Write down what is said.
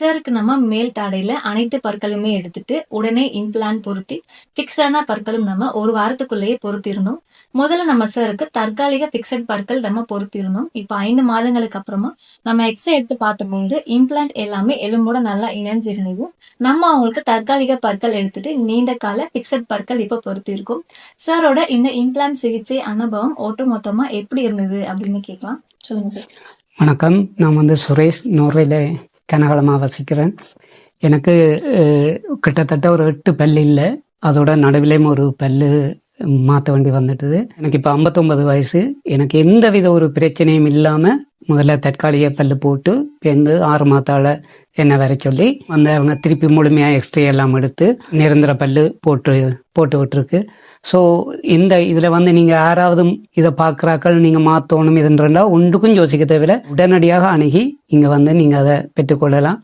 சாருக்கு நம்ம மேல் தாடையில அனைத்து பற்களுமே எடுத்துட்டு உடனே இம்ப்ளான் பொருத்தி பிக்ஸான பற்களும் நம்ம ஒரு வாரத்துக்குள்ளேயே பொருத்திருந்தோம் முதல்ல நம்ம சாருக்கு தற்காலிக பிக்சட் பற்கள் நம்ம பொருத்திருந்தோம் இப்போ ஐந்து மாதங்களுக்கு அப்புறமா நம்ம எக்ஸ்ரே எடுத்து பார்த்தபோது இம்ப்ளான்ட் எல்லாமே எலும்போட நல்லா இணைஞ்சிருந்தது. நம்ம அவங்களுக்கு தற்காலிக பற்கள் எடுத்துட்டு நீண்ட கால பிக்சட் பற்கள் இப்போ பொருத்திருக்கோம். சாரோட இந்த இம்ப்ளான்ட் சிகிச்சை அனுபவம் ஒட்டு மொத்தமா எப்படி இருந்தது அப்படின்னு கேட்கலாம். சொல்லுங்க சார். வணக்கம். நான் வந்து சுரேஷ் நோர்வேல கனகலமாக வசிக்கிறேன். எனக்கு கிட்டத்தட்ட ஒரு எட்டு பல் இல்லை. அதோட நடுவிலையும் ஒரு பல்லு மாற்ற வேண்டி வந்துட்டுது. எனக்கு இப்போ ஐம்பத்தொம்பது வயசு. எனக்கு எந்த வித ஒரு பிரச்சனையும் இல்லாமல் முதல்ல தற்காலிக பல்லு போட்டு பேருந்து ஆறு மாத்தால என்ன வர சொல்லி அந்த அவங்க திருப்பி முழுமையாக எக்ஸ்ரே எல்லாம் எடுத்து நிரந்தர பல்லு போட்டு போட்டு விட்டுருக்கு. ஸோ இந்த இதில் வந்து நீங்கள் யாராவது இதை பார்க்குறாக்கள் நீங்கள் மாற்றணும் இதுன்றா ஒன்றுக்கும் யோசிக்க தேவையில்லை. உடனடியாக அணுகி இங்கே வந்து நீங்கள் அதை பெற்றுக்கொள்ளலாம்.